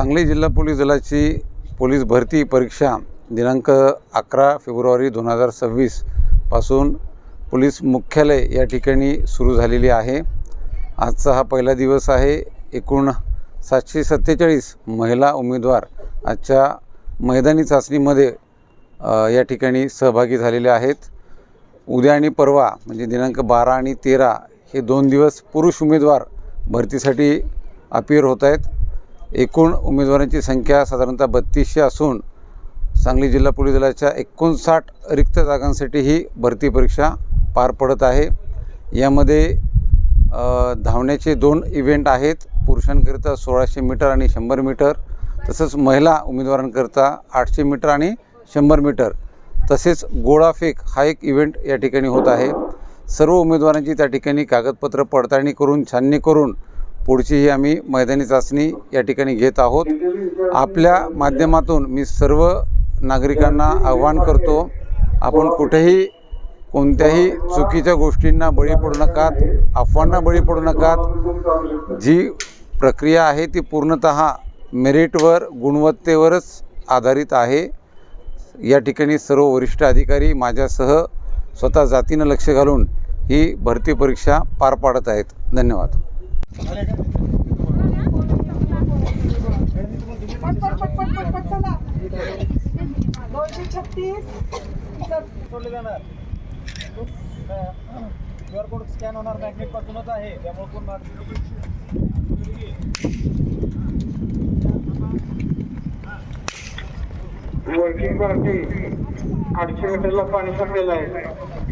सांगली जिल्हा पोलीस दलाची पोलीस भरती परीक्षा दिनांक अकरा फेब्रुवारी दोन हजार सव्वीसपासून पोलीस मुख्यालय या ठिकाणी सुरू झालेली आहे. आजचा हा पहिला दिवस आहे. एकूण सातशे सत्तेचाळीस महिला उमेदवार आजच्या मैदानी चाचणीमध्ये या ठिकाणी सहभागी झालेले आहेत. उद्या आणि परवा म्हणजे दिनांक बारा आणि तेरा हे दोन दिवस पुरुष उमेदवार भरतीसाठी अपियर होत आहेत. एकूण उमेदवारांची संख्या साधारणतः बत्तीसशे असून सांगली जिल्हा पोलीस दलाच्या एकोणसाठ रिक्त जागांसाठी ही भरती परीक्षा पार पडत आहे. यामध्ये धावण्याचे दोन इव्हेंट आहेत. पुरुषांकरिता सोळाशे मीटर आणि शंभर मीटर तसंच महिला उमेदवारांकरिता आठशे मीटर आणि शंभर मीटर. तसेच गोळाफेक हा एक इव्हेंट या ठिकाणी होत आहे. सर्व उमेदवारांची त्या ठिकाणी कागदपत्र पडताळणी करून छाननी करून पुढची ही आम्ही मैदानी चाचणी या ठिकाणी घेत आहोत. आपल्या माध्यमातून मी सर्व नागरिकांना आव्हान करतो आपण कुठेही कोणत्याही चुकीच्या गोष्टींना बळी पडू नकात अफवांना बळी पडू नकात. जी प्रक्रिया आहे ती पूर्णत मेरिटवर गुणवत्तेवरच आधारित आहे. या ठिकाणी सर्व वरिष्ठ अधिकारी माझ्यासह स्वतः जातीनं लक्ष घालून ही भरती परीक्षा पार पाडत आहेत. धन्यवाद. पट दोनशे छत्तीस सोडले जाणार क्यू आर कोड स्कॅन होणार मॅग्नेट पासूनच आहे त्यामुळे कोण वर्किंग पार्टी आठशे मीटरला पाणी संपलेलं आहे.